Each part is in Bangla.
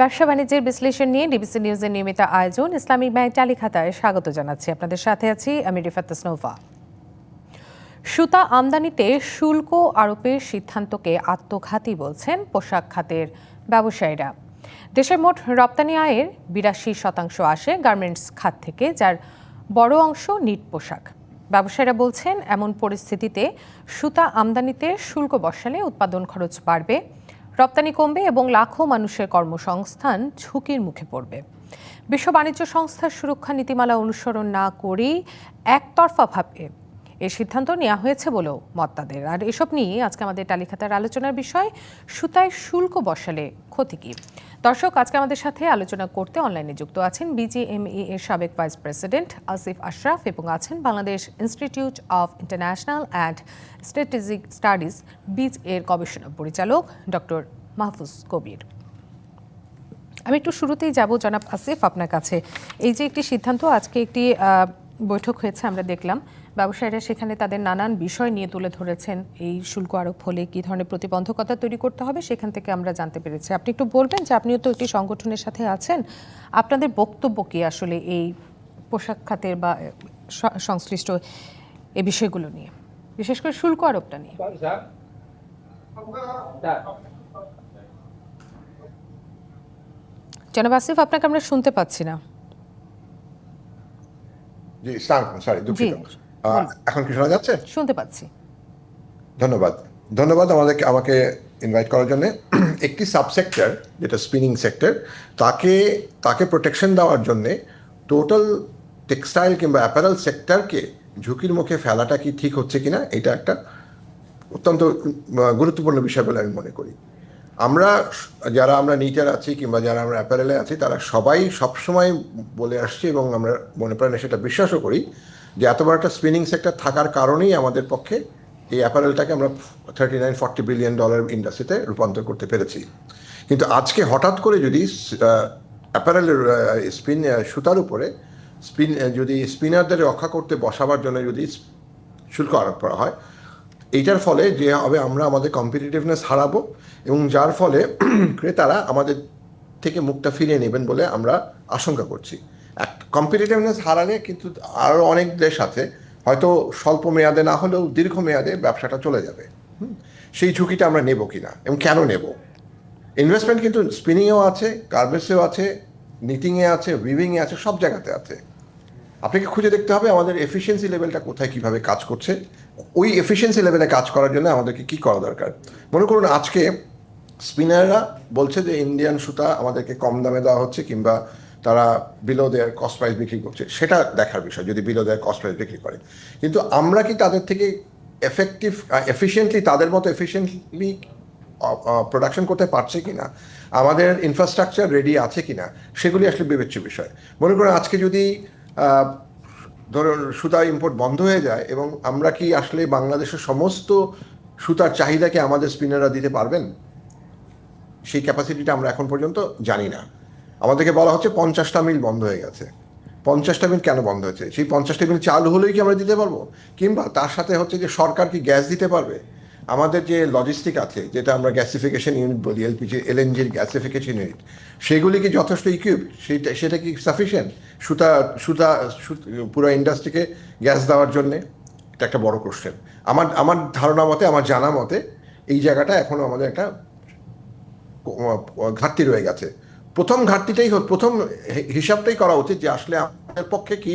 ব্যবসা বাণিজ্যের বিশ্লেষণ নিয়ে ডিবিসি নিউজের নিয়মিত আয়োজন ইসলামিক ব্যাংক চালিখাতায় স্বাগত জানাচ্ছি। আপনাদের সাথে আছি আমি রিফাত স্নোভা সুতা আমদানিতে শুল্ক আরোপের সিদ্ধান্তকে আত্মঘাতী বলছেন পোশাক খাতের ব্যবসায়ীরা। দেশের মোট রপ্তানি আয়ের বিরাশি শতাংশ আসে গার্মেন্টস খাত থেকে, যার বড় অংশ নিট পোশাক। ব্যবসায়ীরা বলছেন, এমন পরিস্থিতিতে সুতা আমদানিতে শুল্ক বসালে উৎপাদন খরচ বাড়বে রপ্তানি কমবে এবং লাখো মানুষের কর্মসংস্থান ঝুঁকির মুখে পড়বে। বিশ্ব বাণিজ্য সংস্থার সুরক্ষা নীতিমালা অনুসরণ না করেই একতরফাভাবে এই সিদ্ধান্ত নেওয়া হয়েছে বলেও মত তাদের। আর এসব নিয়ে আজকে আমাদের তালিকাতার আলোচনার বিষয়, সুতায় শুল্ক বসালে ক্ষতি কি? দর্শক, আজকে আমাদের সাথে আলোচনা করতে অনলাইনে যুক্ত আছেন বিজিএমই এর সাবেক ভাইস প্রেসিডেন্ট আসিফ আশরাফ এবং আছেন Bangladesh institute of international and strategic studies BIISS এর গবেষণা পরিচালক ডক্টর মাহফুজ কবির। আমি একটু শুরুতেই যাব জনাব আসিফ আপনার কাছে। এই যে একটি সিদ্ধান্ত, আজকে একটি বৈঠক হয়েছে, আমরা দেখলাম। ব্যবসায়ীরা সেখানে তাদের নানান বিষয় নিয়ে তুলে ধরেছেন। এই শুল্ক আরোপ হলে কী ধরনের প্রতিবন্ধকতা তৈরি করতে হবে সেখান থেকে আমরা জানতে পেরেছি। আপনি একটু বলবেন যে আপনিও তো একটি সংগঠনের সাথে আছেন। আপনাদের বক্তব্য কি আসলে এই পোশাক খাতের বা সংশ্লিষ্ট এই বিষয়গুলো নিয়ে? বিশেষ করে শুল্ক আরোপটা নিয়ে। জনাব আসিফ, আপনাকে আমরা শুনতে পাচ্ছি না। জি সালাম সরি দুঃখিত। এখন কি শোনা যাচ্ছে? শুনতে পাচ্ছি। ধন্যবাদ। ধন্যবাদ আমাদেরকে আমাকে ইনভাইট করার জন্য। একটি সাবসেক্টর যেটা স্পিনিং সেক্টর তাকে তাকে প্রোটেকশন দেওয়ার জন্যে টোটাল টেক্সটাইল কিংবা অ্যাপারেল সেক্টরকে ঝুঁকির মুখে ফেলাটা কি ঠিক হচ্ছে কিনা এটা একটা অত্যন্ত গুরুত্বপূর্ণ বিষয় বলে আমি মনে করি। আমরা যারা আমরা নিটার আছি কিংবা যারা আমরা অ্যাপারেলে আছি, তারা সবাই সবসময় বলে আসছি এবং আমরা মনে প্রাণে সেটা বিশ্বাসও করি যে এত বড় একটা স্পিনিং সেক্টর থাকার কারণেই আমাদের পক্ষে এই অ্যাপারেলটাকে আমরা thirty nine forty billion dollar ইন্ডাস্ট্রিতে রূপান্তর করতে পেরেছি। কিন্তু আজকে হঠাৎ করে যদি অ্যাপারেলের স্পিন সুতার উপরে স্পিন যদি স্পিনারদের রক্ষা করতে বসাবার জন্য যদি শুল্ক আরোপ করা হয় এইটার ফলে যে হবে আমরা আমাদের কম্পিটিটিভনেস হারাবো এবং যার ফলে ক্রেতারা আমাদের থেকে মুখটা ফিরিয়ে নেবেন বলে আমরা আশঙ্কা করছি। এক কম্পিটিটিভনেস হারালে কিন্তু আরও অনেক দেশ আছে, হয়তো স্বল্প মেয়াদে না হলেও দীর্ঘ মেয়াদে ব্যবসাটা চলে যাবে। সেই ঝুঁকিটা আমরা নেব কিনা এবং কেন নেব? ইনভেস্টমেন্ট কিন্তু স্পিনিংয়েও আছে গার্মেন্টসেও আছে নিটিংয়ে আছে উইভিংয়ে আছে, সব জায়গাতে আছে। আপনাকে খুঁজে দেখতে হবে আমাদের এফিসিয়েন্সি লেভেলটা কোথায় কীভাবে কাজ করছে। ওই এফিসিয়েন্সি লেভেলে কাজ করার জন্য আমাদেরকে কি করা দরকার? মনে করুন আজকে স্পিনাররা বলছে যে ইন্ডিয়ান সুতা আমাদেরকে কম দামে দেওয়া হচ্ছে কিংবা তারা বিলো দেয়ার কস্ট প্রাইস বিক্রি করছে। সেটা দেখার বিষয় যদি বিলো দেয়ার কস্ট প্রাইস বিক্রি করে। কিন্তু আমরা কি তাদের থেকে এফেক্টিভ এফিসিয়েন্টলি তাদের মতো এফিসিয়েন্টলি প্রোডাকশন করতে পারছে কি না আমাদের ইনফ্রাস্ট্রাকচার রেডি আছে কি না সেগুলি আসলে বিবেচ্য বিষয়। মনে করুন আজকে যদি ধরুন, সুতা ইম্পোর্ট বন্ধ হয়ে যায় এবং আমরা কি আসলে বাংলাদেশের সমস্ত সুতার চাহিদাকে আমাদের স্পিনাররা দিতে পারবেন? সেই ক্যাপাসিটিটা আমরা এখন পর্যন্ত জানি না। আমাদেরকে বলা হচ্ছে পঞ্চাশটা মিল বন্ধ হয়ে গেছে। পঞ্চাশটা মিল কেন বন্ধ হয়েছে সেই পঞ্চাশটা মিল চালু হলেই কি আমরা দিতে পারব? কিংবা তার সাথে হচ্ছে যে সরকার কি গ্যাস দিতে পারবে? আমাদের যে লজিস্টিক আছে, যেটা আমরা গ্যাসিফিকেশন ইউনিট বলি এলপিজি এলএনজির গ্যাসিফিকেশন ইউনিট সেগুলি কি যথেষ্ট ইকুইপ সেটা সেটা কি সাফিসিয়েন্ট সুতা সুতা পুরো ইন্ডাস্ট্রিকে গ্যাস দেওয়ার জন্যে এটা একটা বড় কোশ্চেন আমার আমার ধারণা মতে, আমার জানা মতে, এই জায়গাটা এখনও আমাদের একটা ঘাটতি রয়ে গেছে। প্রথম ঘাটতিটাই প্রথম হিসাবটাই করা উচিত যে আসলে আমাদের পক্ষে কি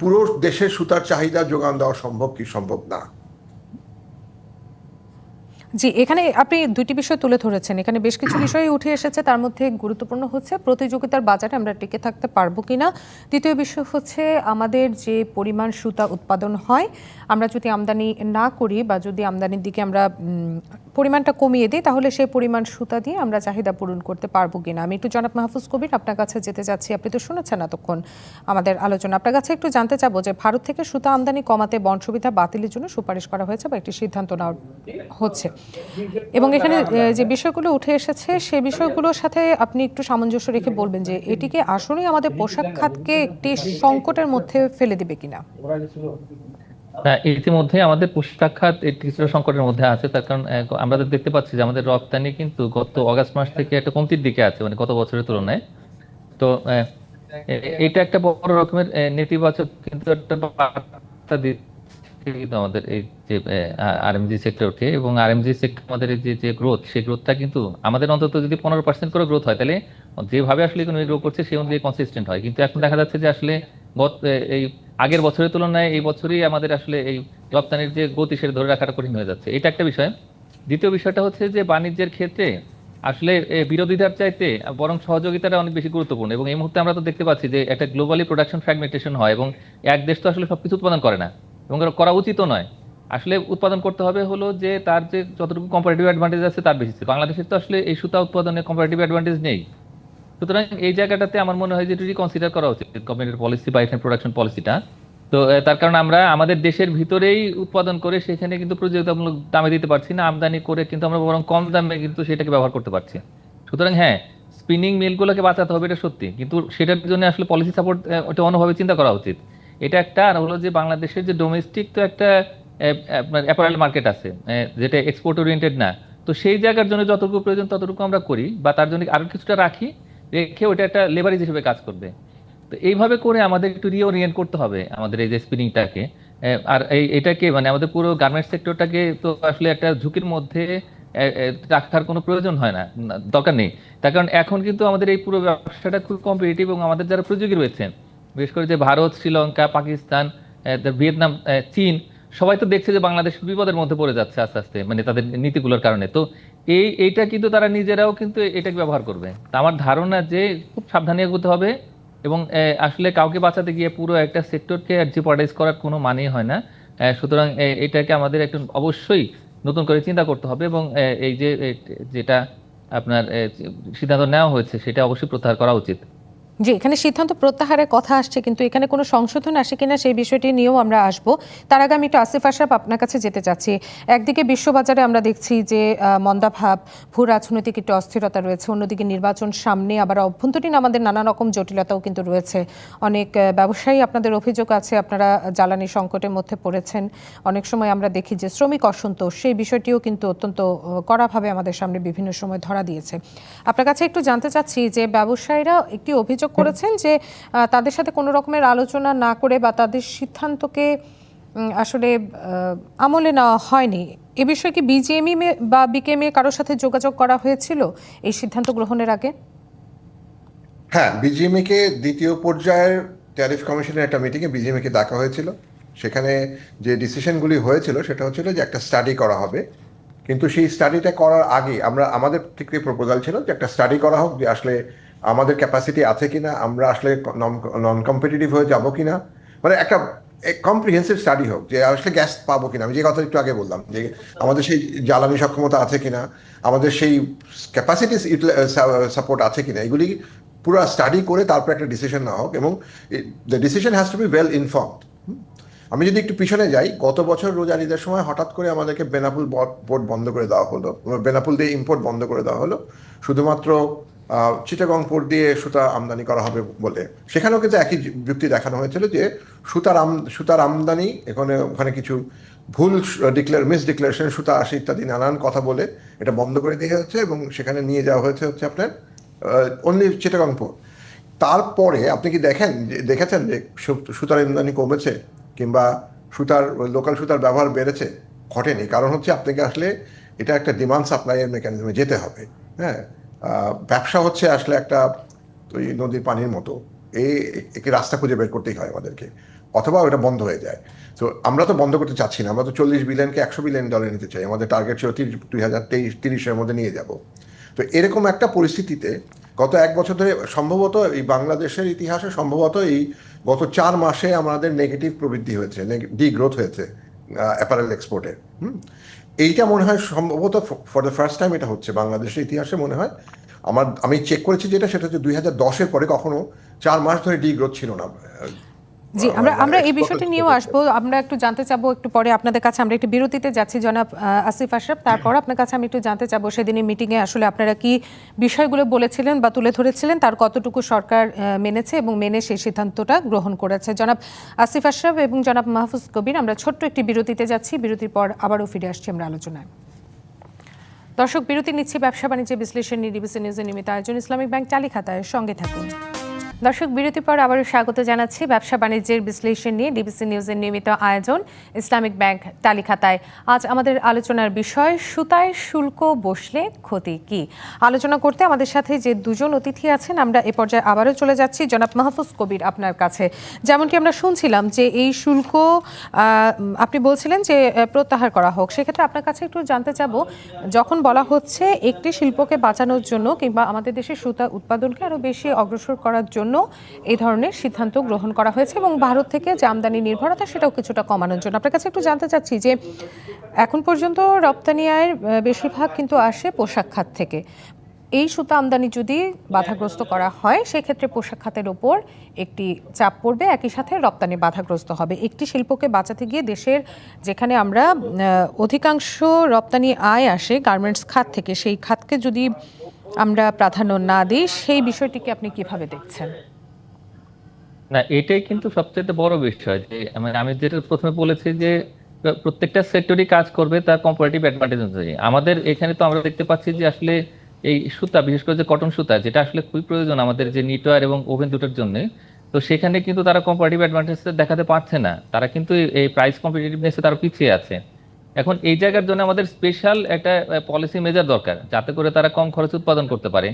পুরো দেশের সুতার চাহিদা যোগান দেওয়া সম্ভব কি সম্ভব না। জি, এখানে আপনি দুটি বিষয় তুলে ধরেছেন। এখানে বেশ কিছু বিষয় উঠে এসেছে। তার মধ্যে গুরুত্বপূর্ণ হচ্ছে প্রতিযোগিতার বাজারে আমরা টিকে থাকতে পারব কিনা। দ্বিতীয় বিষয় হচ্ছে আমাদের যে পরিমাণ সুতা উৎপাদন হয়, আমরা যদি আমদানি না করি বা যদি আমদানির দিকে আমরা পরিমাণটা কমিয়ে দিই, তাহলে সেই পরিমাণ সুতা দিয়ে আমরা চাহিদা পূরণ করতে পারব কিনা। আমি একটু জনাব মাহফুজ কবির আপনার কাছে যেতে যাচ্ছি। আপনি তো শুনেছেন এতক্ষণ আমাদের আলোচনা। আপনার কাছে একটু জানতে চাবো যে ভারত থেকে সুতা আমদানি কমাতে বন সুবিধা বাতিলের জন্য সুপারিশ করা হয়েছে বা একটি সিদ্ধান্ত নেওয়া হচ্ছে। এবং এখানে যে বিষয়গুলো উঠে এসেছে সে বিষয়গুলোর সাথে আপনি একটু সামঞ্জস্য রেখে বলবেন যে এটিকে আসলেই আমাদের পোশাক খাতকে একটি সংকটের মধ্যে ফেলে দিবে কিনা? হ্যাঁ, ইতিমধ্যে আমাদের পোশাক খাত কিছুটা সংকটের মধ্যে আছে তার কারণ আমরা দেখতে পাচ্ছি যে আমাদের রপ্তানি কিন্তু গত অগাস্ট মাস থেকে একটা কমতির দিকে আছে মানে গত বছরের তুলনায়। তো এটা একটা বড় রকমের নেতিবাচক কিন্তু একটা বার্তা দিচ্ছে কিন্তু আমাদের এই যে আরএমজি সেক্টরকে এবং আরএমজি সেক্টর আমাদের যে যে গ্রোথ সেই গ্রোথটা কিন্তু আমাদের অন্তত যদি পনেরো পার্সেন্ট করে গ্রোথ হয় তাহলে যেভাবে আসলে ইকোনমি গ্রো করছে সেই অনুযায়ী কনসিস্টেন্ট হয়। কিন্তু এখন দেখা যাচ্ছে যে আসলে এই আগের বছরের তুলনায় এই বছরই আমাদের আসলে এই রপ্তানির যে গতি সেটা ধরে রাখাটা কঠিন হয়ে যাচ্ছে। এটা একটা বিষয়। দ্বিতীয় বিষয়টা হচ্ছে যে বাণিজ্যের ক্ষেত্রে আসলে এ, বিরোধিতার চাইতে বরং সহযোগিতাটা অনেক বেশি গুরুত্বপূর্ণ এবং এই মুহূর্তে আমরা তো দেখতে পাচ্ছি যে একটা গ্লোবালি প্রোডাকশন ফ্র্যাগমেন্টেশন হয় এবং এক দেশ তো আসলে সবকিছু উৎপাদন করে না। এবং করা উচিতও নয়। আসলে উৎপাদন করতে হবে হলো যে তার যে যতটুকু কম্পারেটিভ অ্যাডভান্টেজ আছে তার বেশি বাংলাদেশের তো আসলে এই সুতা উৎপাদনে কম্পারেটিভ অ্যাডভান্টেজ নেই। সুতরাং এই জায়গাটাতে আমার মনে হয় যে এটি কনসিডার করা উচিত গভর্নমেন্টের পলিসি বা এখানে প্রোডাকশন পলিসিটা তো তার কারণ আমরা আমাদের দেশের ভিতরেই উৎপাদন করে সেখানে কিন্তু প্রতিযোগিতামূলক দামে দিতে পারছি না, আমদানি করে কিন্তু আমরা বরং কম দামে কিন্তু সেটাকে ব্যবহার করতে পারছি। সুতরাং হ্যাঁ স্পিনিং মিলগুলোকে বাঁচাতে হবে এটা সত্যি। কিন্তু সেটার জন্য আসলে পলিসি সাপোর্ট ওটা অন্যভাবে চিন্তা করা উচিত। এটা একটা, আর হলো যে বাংলাদেশের যে ডোমেস্টিক তো একটা আপনার অ্যাপারেল মার্কেট আছে যেটা এক্সপোর্ট ওরিয়েন্টেড না। তো সেই জায়গার জন্য যতটুকু প্রয়োজন ততটুকু আমরা করি, বা তার জন্য আরও কিছুটা রাখি, রেখে ওটা একটা লেবারেজ হিসেবে কাজ করবে। তো এইভাবে করে আমাদের একটু রিওরিয়েন্ট করতে হবে আমাদের এই যে স্পিনিংটাকে আর এই, এটাকে মানে আমাদের পুরো গার্মেন্টস সেক্টরটাকে তো আসলে একটা ঝুঁকির মধ্যে রাখার কোনো প্রয়োজন হয় না দরকার নেই। তার কারণ এখন কিন্তু আমাদের এই পুরো ব্যবসাটা খুব কম্পিটিটিভ এবং আমাদের যারা প্রতিযোগী রয়েছেন বিশেষ করে যে ভারত, শ্রীলঙ্কা, পাকিস্তান ভিয়েতনাম চীন, সবাই তো দেখছে যে বাংলাদেশ বিপদের মধ্যে পড়ে যাচ্ছে আস্তে আস্তে মানে তাদের নীতিগুলোর কারণে। তো এই, এইটা কিন্তু তারা নিজেরাও কিন্তু এটাকে ব্যবহার করবে। আমার ধারণা যে খুব সাবধানে এগোতে হবে এবং আসলে কাউকে বাঁচাতে গিয়ে পুরো একটা সেক্টরকে জিপার্ডাইজ করার কোনো মানেই হয় না। সুতরাং এটাকে আমাদের একটু অবশ্যই নতুন করে চিন্তা করতে হবে এবং এই যে যেটা আপনার সিদ্ধান্ত নেওয়া হয়েছে সেটা অবশ্যই প্রত্যাহার করা উচিত। জি, এখানে সিদ্ধান্ত প্রত্যাহারের কথা আসছে, কিন্তু এখানে কোনো সংশোধন আসে কিনা সেই বিষয়টি নিয়েও আমরা আসব। তার আগে আমি একটু আসিফ আশরাফ আপনার কাছে যেতে চাচ্ছি। একদিকে বিশ্ববাজারে আমরা দেখছি যে মন্দাভাব ভূ রাজনৈতিক একটু অস্থিরতা রয়েছে, অন্যদিকে নির্বাচন সামনে আবার অভ্যন্তরীণ আমাদের নানা রকম জটিলতাও কিন্তু রয়েছে। অনেক ব্যবসায়ী আপনাদের অভিযোগ আছে, আপনারা জ্বালানি সংকটের মধ্যে পড়েছেন। অনেক সময় আমরা দেখি যে, শ্রমিক অসন্তোষ, সেই বিষয়টিও কিন্তু অত্যন্ত কড়াভাবে আমাদের সামনে বিভিন্ন সময় ধরা দিয়েছে। আপনার কাছে একটু জানতে চাচ্ছি যে, ব্যবসায়ীরা একটি অভিযোগ করেছেন যে তাদের সাথে কোনো রকমের আলোচনা না করে বা তাদের সিদ্ধান্তকে আসলে আমলে নেওয়া হয়নি। এ বিষয়ে কি বিজিএমই বা বিকেএমএ কারোর সাথে যোগাযোগ করা হয়েছিল এই সিদ্ধান্ত গ্রহণের আগে? হ্যাঁ বিজিএমএ কে দ্বিতীয় পর্যায়ের ট্যারিফ কমিশনের একটা মিটিংয়ে বিজিএমএ কে ডাকা হয়েছিল। সেখানে যে ডিসিশনগুলি হয়েছিল, সেটা হচ্ছিল যে একটা স্টাডি করা হবে। কিন্তু সেই স্টাডিটা করার আগে আমরা, আমাদের থেকে প্রপোজাল ছিল যে একটা স্টাডি করা হোক, যে আসলে আমাদের ক্যাপাসিটি আছে কিনা, আমরা আসলে নন কম্পিটিটিভ হয়ে যাব কিনা? মানে একটা কম্প্রিহেন্সিভ স্টাডি হোক, যে আসলে গ্যাস পাবো কিনা। আমি যে কথা একটু আগে বললাম, যে আমাদের সেই জ্বালানি সক্ষমতা আছে কিনা, আমাদের সেই ক্যাপাসিটি সাপোর্ট আছে কিনা, এগুলি পুরো স্টাডি করে তারপর একটা ডিসিশন নেওয়া হোক, এবং the decision has to be well informed আমি যদি একটু পিছনে যাই, গত বছর রোজার ঈদের সময় হঠাৎ করে আমাদেরকে বেনাপুল পোর্ট বন্ধ করে দেওয়া হলো বেনাপুল দিয়ে ইম্পোর্ট বন্ধ করে দেওয়া হলো। শুধুমাত্র চিটাগং পোর্ট দিয়ে সুতা আমদানি করা হবে বলে। সেখানেও কিন্তু একই যুক্তি দেখানো হয়েছিল যে সুতার আম সুতার আমদানি, এখানে ওখানে কিছু ভুল ডিক্লেয়ার মিস ডিক্লারেশন সুতা আসে ইত্যাদি নানান কথা বলে এটা বন্ধ করে দেওয়া হচ্ছে এবং সেখানে নিয়ে যাওয়া হয়েছে হচ্ছে আপনার অনলি চিটাগং পোর্ট। তারপরে আপনি কি দেখেন দেখেছেন যে সুতার আমদানি কমেছে কিংবা সুতার লোকাল সুতার ব্যবহার বেড়েছে? ঘটেনি। কারণ হচ্ছে আপনাকে আসলে এটা একটা ডিমান্ড সাপ্লাইয়ের মেকানিজমে যেতে হবে। হ্যাঁ? ব্যবসা হচ্ছে আসলে একটা ওই নদীর পানির মতো। এই একে রাস্তা খুঁজে বের করতেই হয় আমাদেরকে। অথবা ওটা বন্ধ হয়ে যায়। তো আমরা তো বন্ধ করতে চাচ্ছি না। আমরা তো চল্লিশ বিলিয়নকে একশো বিলিয়ন ডলার নিতে চাই। আমাদের টার্গেট ছিল তিরিশ দুই হাজার তেইশ, তিরিশের মধ্যে নিয়ে যাব। তো এরকম একটা পরিস্থিতিতে গত এক বছর ধরে সম্ভবত এই বাংলাদেশের ইতিহাসে সম্ভবত এই গত চার মাসে আমাদের নেগেটিভ প্রবৃদ্ধি হয়েছে ডি গ্রোথ হয়েছে অ্যাপারেল এক্সপোর্টের হুম? এইটা মনে হয় সম্ভবত ফর দ্য ফার্স্ট টাইম এটা হচ্ছে। বাংলাদেশের ইতিহাসে মনে হয় আমার, আমি চেক করেছি যেটা, সেটা হচ্ছে দুই হাজার দশের পরে কখনো চার মাস ধরে ডি গ্রোথ ছিল না। জি আমরা আমরা এই বিষয়টি নিয়েও আসব। আমরা একটু জানতে চাবো একটু পরে আপনাদের কাছে আমরা একটু বিরতিতে যাচ্ছি জনাব আসিফ আশরাফ। তারপর আপনার কাছে আমি একটু জানতে চাবো সেদিনের মিটিংয়ে আসলে আপনারা কি বিষয়গুলো বলেছিলেন বা তুলে ধরেছিলেন? তার কতটুকু সরকার মেনেছে এবং মেনে সেই সিদ্ধান্তটা গ্রহণ করেছে? জনাব আসিফ আশরাফ এবং জনাব মাহফুজ কবির আমরা ছোট্ট একটি বিরতিতে যাচ্ছি। বিরতির পর আবারও ফিরে আসছি আমরা আলোচনায়। দর্শক বিরতি নিচ্ছি ব্যবসা বাণিজ্য বিশ্লেষণ নিয়ে ডিবিসি নিউজের নিয়মিত আয়োজন। ইসলামিক ব্যাংক চালি খাতায় সঙ্গে থাকুন। দর্শক বিরতি পর আবারও স্বাগত জানাচ্ছি ব্যবসা বাণিজ্যের বিশ্লেষণ নিয়ে ডিবিসি নিউজের নিয়মিত আয়োজন ইসলামিক ব্যাংক টালি খাতায় আজ আমাদের আলোচনার বিষয়, সুতায় শুল্ক বসলে ক্ষতি কি? আলোচনা করতে আমাদের সাথে যে দুজন অতিথি আছেন, আমরা এ পর্যায়ে আবারও চলে যাচ্ছি জনাব মাহফুজ কবির আপনার কাছে। যেমনটি আমরা শুনছিলাম যে এই শুল্ক আপনি বলছিলেন যে প্রত্যাহার করা হোক, সেক্ষেত্রে আপনার কাছে একটু জানতে চাবো, যখন বলা হচ্ছে একটি শিল্পকে বাঁচানোর জন্য কিংবা আমাদের দেশের সুতা উৎপাদনকে আরও বেশি অগ্রসর করার জন্য এই ধরনের সিদ্ধান্ত গ্রহণ করা হয়েছে এবং ভারত থেকে যে আমদানি নির্ভরতা সেটাও কিছুটা কমানোর জন্য। আপনার কাছে একটু জানতে চাচ্ছি যে এখন পর্যন্ত রপ্তানি আয়ের বেশিরভাগ কিন্তু আসে পোশাক খাত থেকে। এই সুতা আমদানি যদি বাধাগ্রস্ত করা হয়, সেক্ষেত্রে পোশাক খাতের ওপর একটি চাপ পড়বে, একই সাথে রপ্তানি বাধাগ্রস্ত হবে। একটি শিল্পকে বাঁচাতে গিয়ে দেশের যেখানে আমরা অধিকাংশ রপ্তানি আয় আসে গার্মেন্টস খাত থেকে, সেই খাতকে যদি আমরা প্রাধান্য না দিই, সেই বিষয়টিকে আপনি কীভাবে দেখছেন? না, এটাই কিন্তু সবচেয়ে বড় বিষয় যে মানে আমি যেটা প্রথমে বলেছি যে, প্রত্যেকটা সেক্টরই কাজ করবে তার কম্পারেটিভ অ্যাডভান্টেজ অনুযায়ী। আমাদের এখানে তো আমরা দেখতে পাচ্ছি যে, আসলে এই সুতা, বিশেষ করে যে কটন সুতা, যেটা আসলে খুবই প্রয়োজন আমাদের যে নিটওয়ার এবং ওভেন দুটোর জন্য, তো সেখানে কিন্তু তারা কম্পারেটিভ অ্যাডভান্টেজ দেখাতে পারছে না। তারা কিন্তু এই প্রাইস কম্পিটিটিভনেসে তারা পিছিয়ে আছে। এখন এই জায়গার জন্য আমাদের স্পেশাল একটা পলিসি মেজার দরকার, যাতে করে তারা কম খরচে উৎপাদন করতে পারে।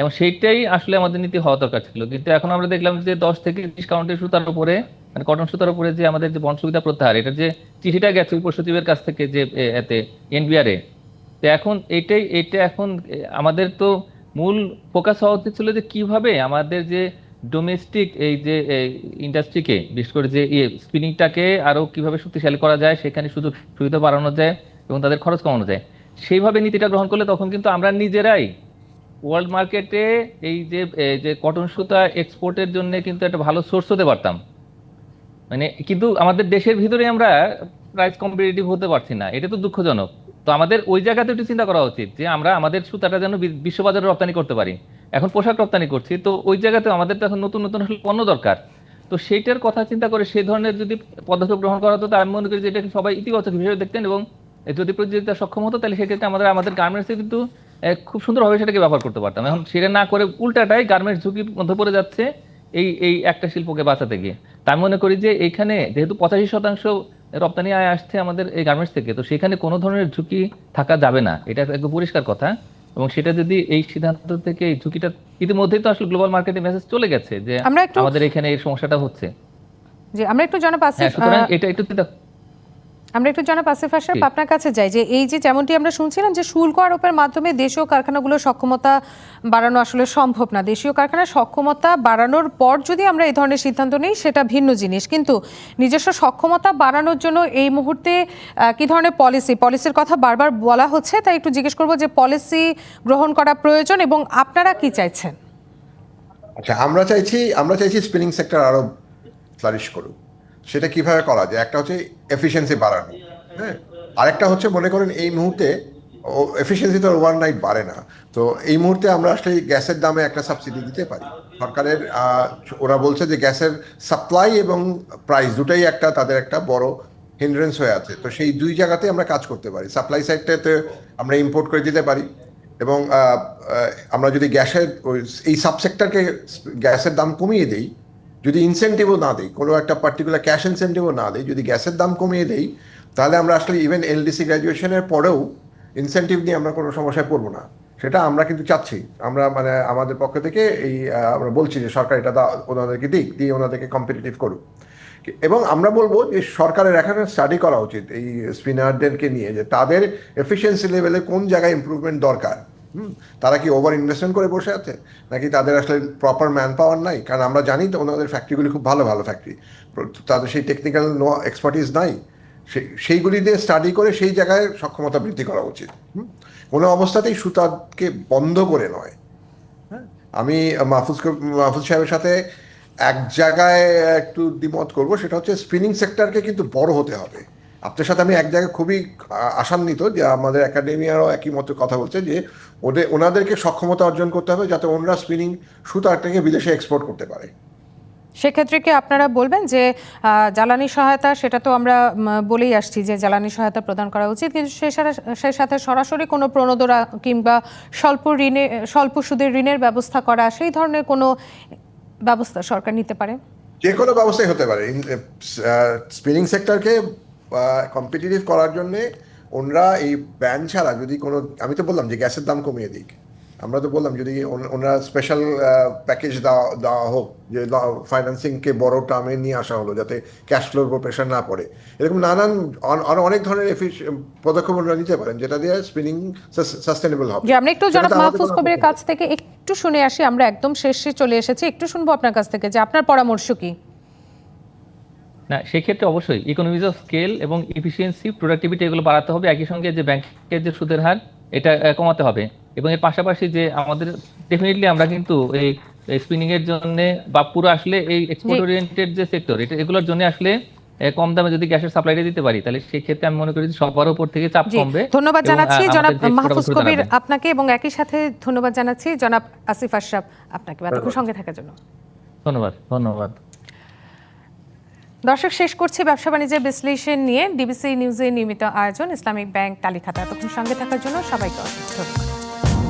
এবং সেইটাই আসলে আমাদের নীতি হওয়া দরকার ছিল। কিন্তু এখন আমরা দেখলাম যে দশ থেকে বিশ কাউন্টের সুতার উপরে মানে কটন সুতার উপরে যে আমাদের যে বন সুবিধা প্রত্যাহার, এটা যে চিঠিটা গেছে উপসচিবের কাছ থেকে যে এতে, এনবিআর, তো এখন এটাই, এটা এখন আমাদের তো মূল ফোকাস হওয়া উচিত ছিল যে কীভাবে আমাদের যে ডোমেস্টিক এই যে ইন্ডাস্ট্রিকে বিশেষ করে যে ইয়ে স্পিনিংটাকে আরও কীভাবে শক্তিশালী করা যায়, সেখানে সুযোগ, সুবিধা বাড়ানো যায় এবং তাদের খরচ কমানো যায়। সেইভাবে নীতিটা গ্রহণ করলে তখন কিন্তু আমরা নিজেরাই ওয়ার্ল্ড মার্কেটে এই যে যে কটন সুতা এক্সপোর্টের জন্য কিন্তু একটা ভালো সোর্স হতে পারতাম। মানে কিন্তু আমাদের দেশের ভিতরে আমরা প্রাইস কম্পিটিটিভ হতে পারছি না। এটা তো দুঃখজনক। তো আমাদের ওই জায়গাতে একটু চিন্তা করা উচিত যে আমরা আমাদের সুতাটা যেন বিশ্ববাজারে রপ্তানি করতে পারি। এখন পোশাক রপ্তানি করছি, তো ওই জায়গাতে আমাদের তো এখন নতুন নতুন পণ্য দরকার। তো সেইটার কথা চিন্তা করে সেই ধরনের যদি পদক্ষেপ গ্রহণ করা হতো আমি মনে করি যে এটা সবাই ইতিবাচক হিসেবে দেখতেন এবং যদি প্রতিযোগিতা সক্ষম হতো, তাহলে সেক্ষেত্রে আমাদের আমাদের গার্মেন্টসে কিন্তু খুব সুন্দরভাবে সেটাকে ব্যবহার করতে পারতাম। এখন সেটা না করে উল্টাটাই গার্মেন্টস ঝুঁকির মধ্যে পড়ে যাচ্ছে এই এই একটা শিল্পকে বাঁচাতে গিয়ে। তা আমি মনে করি যে এইখানে যেহেতু পঁচাশি শতাংশ রপ্তানি আয় আসছে আমাদের এই গার্মেন্টস থেকে। তো সেখানে কোনো ধরনের ঝুঁকি থাকা যাবে না। এটা একদম পরিষ্কার কথা। এবং সেটা যদি এই সিদ্ধান্ত থেকে এই ঝুঁকিটা ইতিমধ্যেই তো আসলে গ্লোবাল মার্কেটে মেসেজ চলে গেছে যে আমাদের এখানে এই সমস্যাটা হচ্ছে। যে আমরা একটু জনাব পাচ্ছি আসিফ এটা একটু আমরা একটু জনাব আসিফ আশরাফ আপনার কাছে যাই যে এই যে যেমনটি আমরা শুনছিলাম যে শুল্ক আরোপের মাধ্যমে দেশীয় কারখানাগুলোর সক্ষমতা বাড়ানো আসলে সম্ভব না। দেশীয় কারখানার সক্ষমতা বাড়ানোর পর যদি আমরা এই ধরনের সিদ্ধান্ত নিই সেটা ভিন্ন জিনিস। কিন্তু নিজস্ব সক্ষমতা বাড়ানোর জন্য এই মুহূর্তে কি ধরনের পলিসি? পলিসির কথা বারবার বলা হচ্ছে তাই একটু জিজ্ঞেস করব যে পলিসি গ্রহণ করা প্রয়োজন এবং আপনারা কি চাইছেন? আচ্ছা আমরা চাইছি আমরা চাইছি স্পিনিং সেক্টর আরও ফ্লারিশ করুক। সেটা কীভাবে করা যায়? একটা হচ্ছে এফিসিয়েন্সি বাড়ানো। হ্যাঁ? আরেকটা হচ্ছে মনে করেন এই মুহূর্তে ও এফিসিয়েন্সি তো ওভার নাইট বাড়ে না। তো এই মুহূর্তে আমরা আসলে গ্যাসের দামে একটা সাবসিডি দিতে পারি। সরকারের ওরা বলছে যে গ্যাসের সাপ্লাই এবং প্রাইস দুটাই একটা, তাদের একটা বড় হিন্ড্রেন্স হয়ে আছে। তো সেই দুই জায়গাতে আমরা কাজ করতে পারি। সাপ্লাই সাইডটাতে আমরা ইম্পোর্ট করে দিতে পারি এবং আমরা যদি গ্যাসের এই সাবসেক্টরকে গ্যাসের দাম কমিয়ে দেই যদি ইনসেন্টিভও না দিই, কোনো একটা পার্টিকুলার ক্যাশ ইনসেন্টিভও না দিই, যদি গ্যাসের দাম কমিয়ে দেই, তাহলে আমরা আসলে ইভেন এলডিসি গ্র্যাজুয়েশনের পরেও ইনসেন্টিভ নিয়ে আমরা কোনো সমস্যায় পড়ব না। সেটা আমরা কিন্তু চাচ্ছি। আমরা মানে আমাদের পক্ষ থেকে এই আমরা বলছি যে সরকার এটা ওনাদেরকে দিক, দিয়ে ওনাদেরকে কম্পিটিটিভ করুক। এবং আমরা বলব যে সরকারের এখানে স্টাডি করা উচিত, এই স্পিনারদেরকে নিয়ে, যে তাদের এফিসিয়েন্সি লেভেলে কোন জায়গায় ইমপ্রুভমেন্ট দরকার। হুম, তারা কি ওভার ইনভেস্টমেন্ট করে বসে আছে? নাকি তাদের আসলে প্রপার ম্যান পাওয়ার নাই? কারণ আমরা জানি তো ওনাদের ফ্যাক্টরিগুলি খুব ভালো ভালো ফ্যাক্টরি তাদের সেই টেকনিক্যাল নো এক্সপার্টিস নাই। সেই সেইগুলি দিয়ে স্টাডি করে সেই জায়গায় সক্ষমতা বৃদ্ধি করা উচিত? কোনো অবস্থাতেই সুতাকে বন্ধ করে নয়। হ্যাঁ? আমি মাহফুজ মাহফুজ সাহেবের সাথে এক জায়গায় একটু দ্বিমত করব, সেটা হচ্ছে স্পিনিং সেক্টরকে কিন্তু বড় হতে হবে। আপনার সাথে আমি এক জায়গায় খুবই আশান্বিত যে আমাদের একাডেমিয়ারও একই মতো কথা বলছে যে ওদের ওনাদেরকে সক্ষমতা অর্জন করতে হবে যাতে ওনারা স্পিনিং সুতাটাকে বিদেশে এক্সপোর্ট করতে পারে। সেক্ষেত্রে কি আপনারা বলবেন যে জ্বালানি সহায়তা সেটা তো আমরা বলেই আসছি যে জ্বালানি সহায়তা প্রদান করা উচিত কিন্তু সেই সাথে সরাসরি কোনো প্রণোদনা কিংবা স্বল্প ঋণে স্বল্প সুদের ঋণের ব্যবস্থা করা সেই ধরনের কোনো ব্যবস্থা সরকার নিতে পারে? যে কোনো ব্যবস্থাই হতে পারে। স্পিনিং সেক্টরকে কম্পিটিটিভ করার জন্যে ওনারা এই ব্যান ছাড়া যদি কোনো আমি তো বললাম যে গ্যাসের দাম কমিয়ে দিক। আমরা তো বললাম যদি ওনারা স্পেশাল প্যাকেজ দেওয়া দেওয়া হোক যে ফাইন্যান্সিংকে বড় টার্মে নিয়ে আসা হলো যাতে ক্যাশ ফ্লোর উপর প্রেশার না পড়ে। এরকম নানান আরও অনেক ধরনের পদক্ষেপ ওনারা নিতে পারেন যেটা দিয়ে স্পিনিং সাস্টেনেবল হবে। আমরা একটু জনাব মাহফুজ কবিরের কাছ থেকে একটু শুনে আসি আমরা একদম শেষে চলে এসেছি একটু শুনব আপনার কাছ থেকে যে আপনার পরামর্শ কি? না সেক্ষেত্রে অবশ্যই ইকোনমিজ অফ স্কেল এবং ইফিসিয়েন্সি প্রোডাক্টিভিটি এগুলো বাড়াতে হবে। একই সঙ্গে যে ব্যাংকের যে সুদের হার এটা কমাতে হবে। এবং এর পাশাপাশি যে আমাদের ডেফিনেটলি আমরা কিন্তু এই স্পিনিং এর জন্য বা পুরো আসলে এই এক্সপোর্ট ওরিয়েন্টেড যে সেক্টর এটা এগুলোর জন্য আসলে কম দামে যদি গ্যাসের সাপ্লাইটা দিতে পারি তাহলে সেই ক্ষেত্রে আমি মনে করি যে সবার উপর থেকে চাপ কমবে। ধন্যবাদ এবং, জানাচ্ছি জনাব মাহফুজ কবির আপনাকে এবং একই সাথে ধন্যবাদ জানাচ্ছি। জনাব আসিফ আশরাফ আপনাকে এতক্ষণ সঙ্গে থাকার জন্য। ধন্যবাদ ধন্যবাদ। দর্শক শেষ করছি ব্যবসা বাণিজ্যের বিশ্লেষণ নিয়ে। ডিবিসি নিউজে নিয়মিত আয়োজন ইসলামিক ব্যাংক তালিকাটা তখন সঙ্গে থাকার জন্য সবাইকে অনেক ধন্যবাদ।